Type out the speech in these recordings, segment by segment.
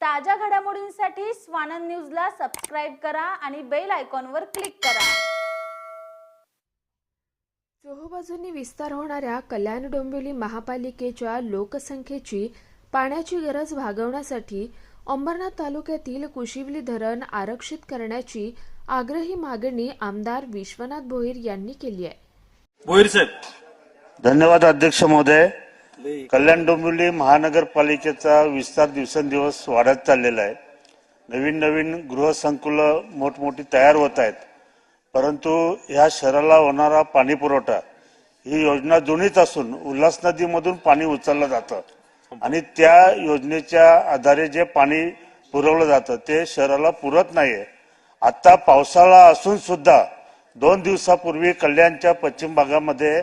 ताज्या घडामोडींसाठी स्वानंद न्यूजला सबस्क्राईब करा आणि बेल आयकॉनवर क्लिक करा. चोहोबाजूंनी विस्तार होणाऱ्या कल्याण डोंबिवली महापालिकेच्या लोकसंख्येची पाण्याची गरज भागवण्यासाठी अंबरनाथ तालुक्यातील कुशिवली धरण आरक्षित करण्याची आग्रही मागणी आमदार विश्वनाथ भोईर यांनी केली आहे. भोईर साहेब. धन्यवाद अध्यक्ष महोदय. कल्याण डोंबिवली महानगरपालिकेचा विस्तार दिवसेंदिवस वाढत चाललेला आहे. नवीन नवीन गृहसंकुलं मोठमोठी तयार होत आहेत. परंतु ह्या शहराला होणारा पाणी पुरवठा ही योजना जुनीच असून उल्हास नदीमधून पाणी उचललं जातं. आणि त्या योजनेच्या आधारे जे पाणी पुरवलं जातं ते शहराला पुरत नाहीये. आता पावसाळा असून सुद्धा दोन दिवसापूर्वी कल्याणच्या पश्चिम भागामध्ये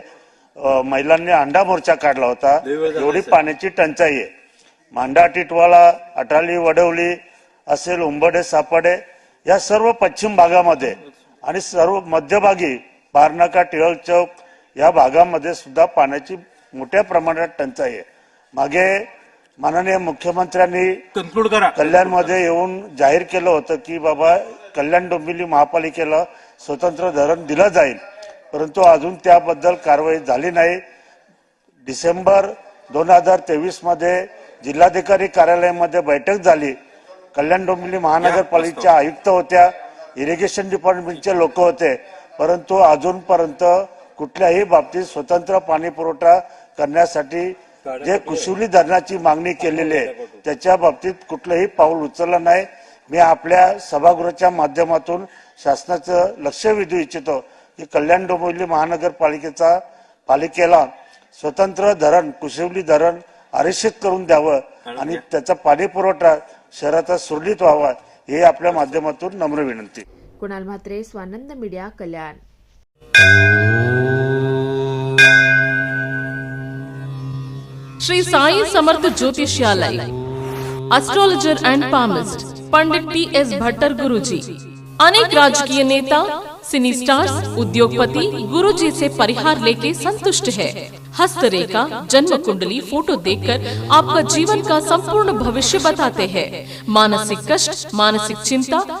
महिलांनी अंडा मोर्चा काढला होता. एवढी पाण्याची टंचाई आहे. मांडा टिटवाळा अटाली वडवली असेल उंबडे सापडे या सर्व पश्चिम भागामध्ये आणि सर्व मध्यभागी बारनाका टिळक चौक या भागामध्ये सुद्धा पाण्याची मोठ्या प्रमाणात टंचाई आहे. मागे माननीय मुख्यमंत्र्यांनी कन्क्लूड करा कल्याणमध्ये येऊन जाहीर केलं होतं की बाबा कल्याण डोंबिवली महापालिकेला स्वतंत्र धरण दिलं जाईल. परंतु अजून त्याबद्दल कारवाई झाली नाही. डिसेंबर दोन हजार तेवीसमध्ये जिल्हाधिकारी कार्यालयामध्ये बैठक झाली. कल्याण डोंबिवली महानगरपालिकेच्या आयुक्त होत्या इरिगेशन डिपार्टमेंटचे लोक होते. परंतु अजूनपर्यंत कुठल्याही बाबतीत स्वतंत्र पाणी पुरवठा करण्यासाठी जे कुशिवली धरणाची मागणी केलेली आहे. त्याच्या बाबतीत कुठलंही पाऊल उचललं नाही. मी आपल्या सभागृहाच्या माध्यमातून शासनाचं लक्ष वेधू इच्छितो. की कल्याण डोंबिवली महानगरपालिकेचा पालिकेला स्वतंत्र धरण कुशिवली धरण आरक्षित करून द्यावं आणि त्याचा पाणी पुरवठा शहराचा सुरळीत व्हावा हे आपल्या माध्यमातून नम्र विनंती. Kunal Mhatre Swanand media Kalyan. Shri Sai Samarth Jyotishalay astrologer and palmist Pandit T S Bhattar Guruji अनेक राजकीय नेता सिनी स्टार उद्योगपति गुरु जी ऐसी परिहार लेके संतुष्ट है। हस्तरेखा जन्म कुंडली फ़ोटो देखकर आपका जीवन का संपूर्ण भविष्य बताते हैं। मानसिक कष्ट मानसिक चिंता